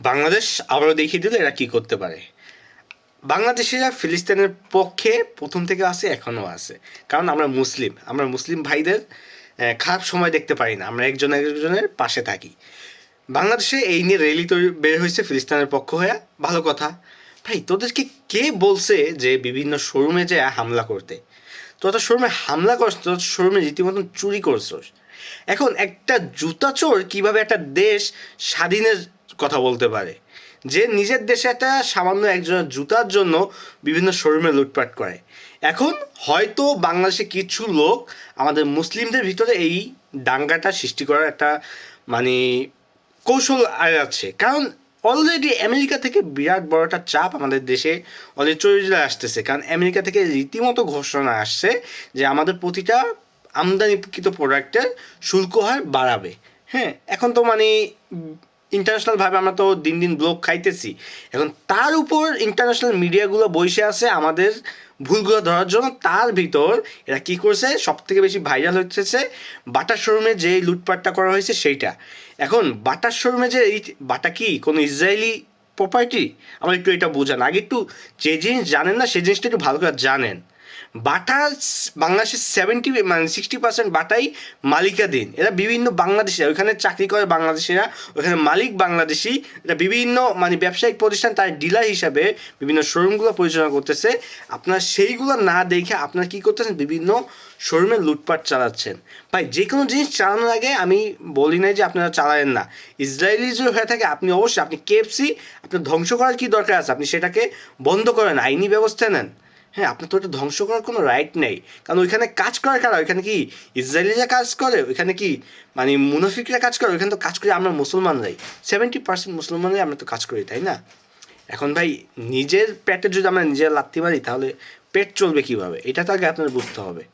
বাংলাদেশ আবারও দেখিয়ে দিল এরা কি করতে পারে। বাংলাদেশিরা ফিলিস্তিনের পক্ষে প্রথম থেকে আছে, এখনও আছে। কারণ আমরা মুসলিম। আমরা মুসলিম ভাইদের খারাপ সময় দেখতে পারি না। আমরা একজন একজনের পাশে থাকি। বাংলাদেশে এই নিয়ে র্যালি তৈরি বের হয়েছে ফিলিস্তিনের পক্ষ হয়ে। ভালো কথা। ভাই, তোদেরকে কে বলছে যে বিভিন্ন শোরুমে যে হামলা করতে? তোরা তো শোরুমে হামলা করছ, তোর শোরুমে রীতিমতন চুরি করছস। এখন একটা জুতা চোর কীভাবে একটা দেশ স্বাধীনের কথা বলতে পারে। যে নিজের দেশে একটা সামান্য একজনের জুতার জন্য বিভিন্ন শোরুমে লুটপাট করে। এখন হয়তো বাংলাদেশে কিছু লোক আমাদের মুসলিমদের ভিতরে এই দাঙ্গাটা সৃষ্টি করার একটা মানে কৌশল আছে কারণ অলরেডি আমেরিকা থেকে বিরাট বড় একটা চাপ আমাদের দেশে অলরেডি চলে আসতেছে। কারণ আমেরিকা থেকে রীতিমতো ঘোষণা আসছে যে আমাদের প্রতিটা আমদানিকৃত প্রোডাক্টের শুল্ক হার বাড়াবে। হ্যাঁ এখন তো মানে ইন্টারন্যাশনালভাবে আমরা তো দিন দিন ব্লক খাইতেছি। এখন তার উপর ইন্টারন্যাশনাল মিডিয়াগুলো বসে আছে আমাদের ভুলগুলো ধরার জন্য, তার ভিতর এরা কি করছে সব থেকে বেশি ভাইরাল হচ্ছে বাটার শোরুমে যে লুটপাটটা করা হয়েছে সেইটা। এখন বাটার শোরুমে যে এই বাটা কি, কোনো ইসরায়েলি প্রপার্টি আমার একটু এটা বোঝান। আগে একটু যে জিনিস জানেন না সেই জিনিসটা একটু ভালো করে জানেন। বাটা বাংলাদেশের সেভেন্টি মানে সিক্সটি পার্সেন্ট বাটাই মালিকাধীন। এরা বিভিন্ন বাংলাদেশিরা ওইখানে চাকরি করে বাংলাদেশিরা ওখানে মালিক বাংলাদেশি। এটা বিভিন্ন মানে ব্যবসায়িক প্রতিষ্ঠান তার ডিলার হিসাবে বিভিন্ন শোরুমগুলো পরিচালনা করতেছে। আপনার সেইগুলো না দেখে আপনার কী করতেছেন? বিভিন্ন শোরুমে লুটপাট চালাচ্ছেন। ভাই যে কোনো জিনিস চালানোর আগে আমি বলি নাই যে আপনারা চালায়েন না। ইসরায়েলি যদি হয়ে থাকে, আপনি অবশ্যই, আপনি কেএফসি আপনার ধ্বংস করার কি দরকার আছে? আপনি সেটাকে বন্ধ করেন, আইনি ব্যবস্থা নেন। হ্যাঁ আপনার তো ওটা ধ্বংস করার কোনো রাইট নেই। কারণ ওইখানে কাজ করে কারা? ওইখানে কি ইসরায়েলিরা কাজ করে? ওইখানে কি মানে মুনাফিকরা কাজ করে? ওইখানে তো কাজ করি আমরা মুসলমানরাই। সেভেন্টি পার্সেন্ট মুসলমানরাই আমরা তো কাজ করি, তাই না? এখন ভাই, নিজের পেটে যদি আমরা নিজের লাত্তি মারি, তাহলে পেট চলবে কীভাবে? এটা তো আগে আপনার বুঝতে হবে।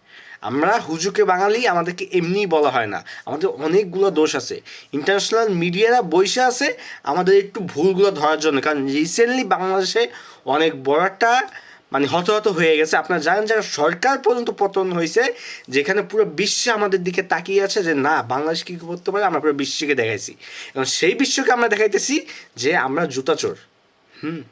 আমরা হুজুকে বাঙালি, আমাদেরকে এমনিই বলা হয় না। আমাদের অনেকগুলো দোষ আছে। ইন্টারন্যাশনাল মিডিয়ারা বসে আছে, আমাদের একটু ভুলগুলো ধরার জন্য। কারণ রিসেন্টলি বাংলাদেশে অনেক বড় একটা মানে হতাহত হয়ে গেছে। আপনারা জানেন যারা সরকার পর্যন্ত পতন হয়েছে, যেখানে পুরো বিশ্বে আমাদের দিকে তাকিয়ে আছে যে, না, বাংলাদেশ কী করতে পারে? আমরা পুরো বিশ্বকে দেখাইছি। এবং সেই বিশ্বকে আমরা দেখাইতেছি যে, আমরা জুতাচোর হুম?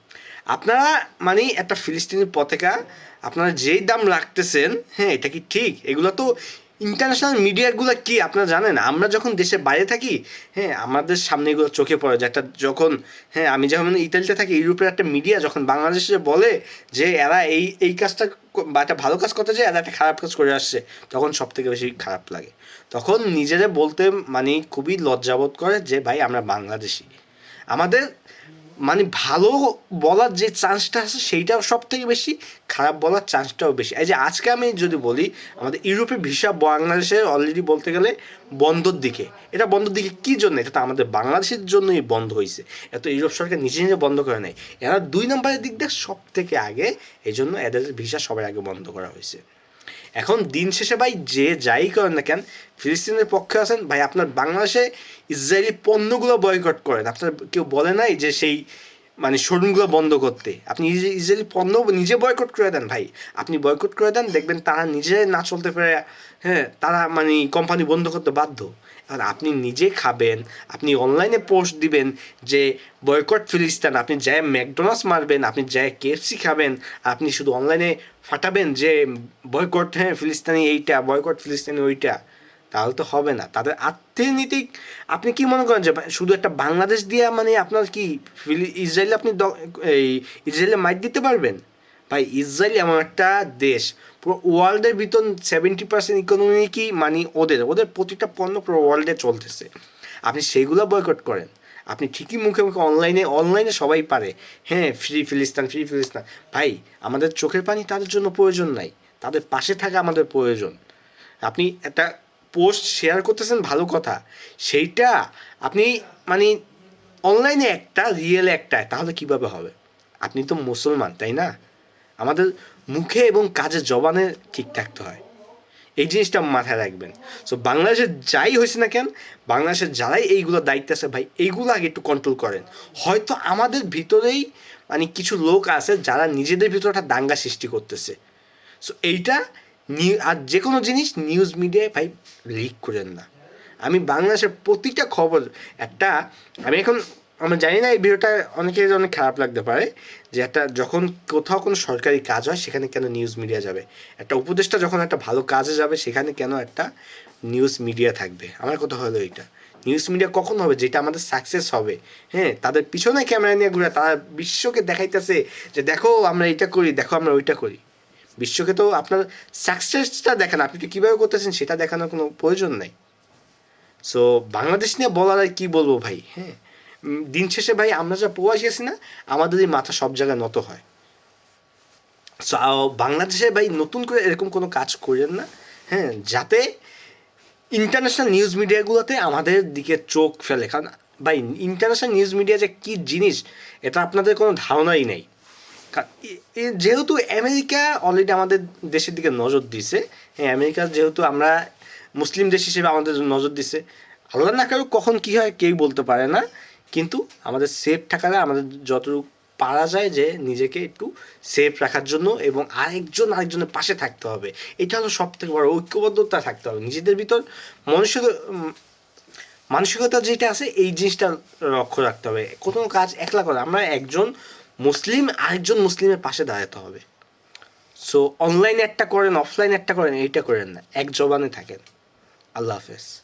আপনারা মানে একটা ফিলিস্তিনি পতাকা, আপনারা যেই দাম রাখতেছেন হ্যাঁ এটা কি ঠিক? এগুলো তো ইন্টারন্যাশনাল মিডিয়াগুলো কি আপনারা জানেন? আমরা যখন দেশের বাইরে থাকি হ্যাঁ আমাদের সামনে এগুলো চোখে পড়ে যে একটা যখন হ্যাঁ আমি যখন ইতালিতে থাকি, ইউরোপের একটা মিডিয়া যখন বাংলাদেশে বলে যে, এরা এই এই কাজটা বা একটা ভালো কাজ করতে যায় এরা একটা খারাপ কাজ করে আসছে, তখন সব থেকে বেশি খারাপ লাগে। তখন নিজেরা বলতে মানে খুবই লজ্জাবোধ করে যে, ভাই, আমরা বাংলাদেশি। আমাদের মানে ভালো বলার যে চান্সটা আছে সেইটাও সব থেকে বেশি, খারাপ বলার চান্সটাও বেশি। এই যে আজকে আমি যদি বলি, আমাদের ইউরোপে ভিসা বাংলাদেশে অলরেডি বলতে গেলে বন্ধর দিকে। এটা বন্ধর দিকে কী জন্য? এটা তো আমাদের বাংলাদেশের জন্যই বন্ধ হয়েছে। এত ইউরোপ সরকার নিজে নিজে বন্ধ করে নেয়। এরা দুই নম্বরের দিক দিয়ে সব থেকে আগে এই জন্য এদের ভিসা সবার আগে বন্ধ করা হয়েছে। এখন দিন শেষে ভাই যে যাই করেন না কেন, ফিলিস্তিনের পক্ষে আছেন, ভাই আপনার বাংলাদেশে ইসরায়েলি পণ্যগুলো বয়কট করেন। আপনার কেউ বলে নাই যে সেই মানে শোরুমগুলো বন্ধ করতে। আপনি ইজিলি পণ্য নিজে বয়কট করে দেন ভাই। আপনি বয়কট করে দেন, দেখবেন তারা নিজে না চলতে পারে হ্যাঁ তারা মানে কোম্পানি বন্ধ করতে বাধ্য। আর আপনি নিজে খাবেন, আপনি অনলাইনে পোস্ট দিবেন যে বয়কট ফিলিস্তান, আপনি যায় ম্যাকডোনাল্ডস মারবেন, আপনি যায় কেএফসি খাবেন, আপনি শুধু অনলাইনে ফাটাবেন যে বয়কট হ্যাঁ ফিলিস্তানি এইটা বয়কট ফিলিস্তানি ওইটা। তাহলে তো হবে না। তাদের আর্থনীতিক আপনি কি মনে করেন যে শুধু একটা বাংলাদেশ দিয়ে মানে আপনার কি ইসরায়েল আপনি এই ইসরায়েলে মাইট দিতে পারবেন? ভাই, ইসরায়েল এমন একটা দেশ। পুরো ওয়ার্ল্ডের ভিতর সেভেন্টি পার্সেন্ট ইকোনমি কি মানে ওদের। ওদের প্রতিটা পণ্য পুরো ওয়ার্ল্ডে চলতেছে। আপনি সেইগুলো বয়কট করেন। আপনি ঠিকই মুখে মুখে অনলাইনে অনলাইনে সবাই পারে। হ্যাঁ ফ্রি ফিলিস্তান ফ্রি ফিলিস্তান ভাই, আমাদের চোখের পানি তাদের জন্য প্রয়োজন নাই। তাদের পাশে থাকা আমাদের প্রয়োজন। আপনি একটা পোস্ট শেয়ার করতেছেন, ভালো কথা। সেইটা আপনি মানে অনলাইনে একটা রিয়েল একটা, তাহলে কীভাবে হবে? আপনি তো মুসলমান, তাই না? আমাদের মুখে এবং কাজে, জবানে ঠিক থাকতে হয়। এই জিনিসটা মাথায় রাখবেন। সো বাংলাদেশে যাই হয়েছে না কেন, বাংলাদেশের যারাই এইগুলো দায়িত্ব আছে, ভাই, এইগুলো আগে একটু কন্ট্রোল করেন। হয়তো আমাদের ভিতরেই মানে কিছু লোক আছে, যারা নিজেদের ভিতরে একটা দাঙ্গা সৃষ্টি করতেছে। সো এইটা আর যে কোনো জিনিস নিউজ মিডিয়ায় ভাই লিক করেন না। আমি বাংলাদেশের প্রতিটা খবর, একটা, আমি এখন, আমরা জানি না এই ভিডিওটা অনেকের অনেক খারাপ লাগতে পারে, যে একটা যখন কোথাও কোনো সরকারি কাজ হয়, সেখানে কেন নিউজ মিডিয়া যাবে? একটা উপদেষ্টা যখন একটা ভালো কাজে যাবে, সেখানে কেন একটা নিউজ মিডিয়া থাকবে? আমার কথা হলো এইটা। নিউজ মিডিয়া কখন হবে? যেটা আমাদের সাকসেস হবে। হ্যাঁ তাদের পিছনে ক্যামেরা নিয়ে ঘুরে, তারা বিশ্বকে দেখাইতেছে যে, দেখো, আমরা এটা করি, দেখো, আমরা ওইটা করি। বিশ্বকে তো আপনার সাকসেসটা দেখান, আপনি তো কীভাবে করতেছেন সেটা দেখানোর কোনো প্রয়োজন নেই। সো বাংলাদেশ নিয়ে বলার আর কী বলব ভাই হ্যাঁ? দিন শেষে ভাই, আমরা যা প্রবাসী আছি না আমাদেরই মাথা সব জায়গায় নত হয়। সো বাংলাদেশে ভাই, নতুন করে এরকম কোনো কাজ করেন না হ্যাঁ? যাতে ইন্টারন্যাশনাল নিউজ মিডিয়াগুলোতে আমাদের দিকে চোখ ফেলে। কারণ ভাই ইন্টারন্যাশনাল নিউজ মিডিয়া যে কী জিনিস, এটা আপনাদের কোনো ধারণাই নেই। যেহেতু আমেরিকা অলরেডি আমাদের দেশের দিকে নজর দিছে হ্যাঁ আমেরিকা যেহেতু আমরা মুসলিম দেশ হিসেবে আমাদের নজর দিছে, আল্লাহ না কারও কখন কী হয় কেউ বলতে পারে না, কিন্তু আমাদের সেফ থাকাটা আমাদের যতটুকু পারা যায় যে নিজেকে একটু সেফ রাখার জন্য এবং আরেকজন আরেকজনের পাশে থাকতে হবে। এটা হলো সব থেকে বড় ঐক্যবদ্ধতা থাকতে হবে। নিজেদের ভিতর মনুষ্য মানসিকতা যেটা আছে, এই জিনিসটা লক্ষ্য রাখতে হবে। কোনো কাজ একলা করে। আমরা একজন মুসলিম আরেকজন মুসলিমের পাশে দাঁড়াতে হবে। সো অনলাইনে একটা করেন অফলাইনে একটা করেন, এইটা করেন না। এক জবানে থাকেন। আল্লাহ হাফেজ।